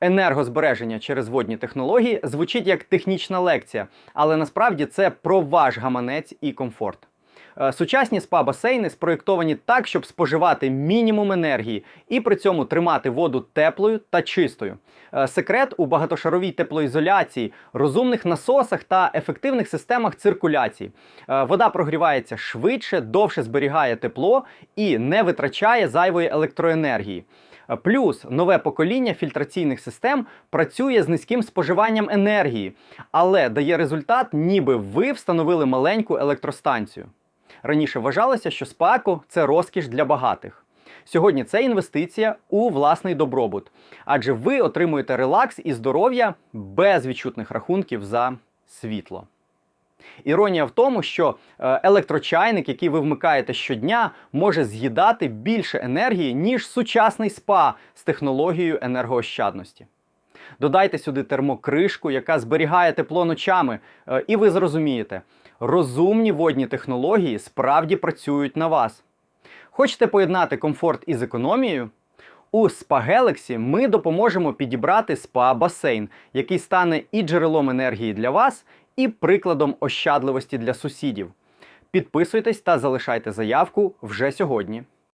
Енергозбереження через водні технології звучить як технічна лекція, але насправді це про ваш гаманець і комфорт. Е, Сучасні спа-басейни спроєктовані так, щоб споживати мінімум енергії і при цьому тримати воду теплою та чистою. Е, Секрет у багатошаровій теплоізоляції, розумних насосах та ефективних системах циркуляції. Е, Вода прогрівається швидше, довше зберігає тепло і не витрачає зайвої електроенергії. Плюс нове покоління фільтраційних систем працює з низьким споживанням енергії, але дає результат, ніби ви встановили маленьку електростанцію. Раніше вважалося, що спеко це розкіш для багатих. Сьогодні це інвестиція у власний добробут, адже ви отримуєте релакс і здоров'я без відчутних рахунків за світло. Іронія в тому, що е, електрочайник, який ви вмикаєте щодня, може з'їдати більше енергії, ніж сучасний спа з технологією енергоощадності. Додайте сюди термокришку, яка зберігає тепло ночами, е, і ви зрозумієте, розумні водні технології справді працюють на вас. Хочете поєднати комфорт із економією? У Spa Galaxy ми допоможемо підібрати спа-басейн, який стане і джерелом енергії для вас, і прикладом ощадливості для сусідів. Підписуйтесь та залишайте заявку вже сьогодні.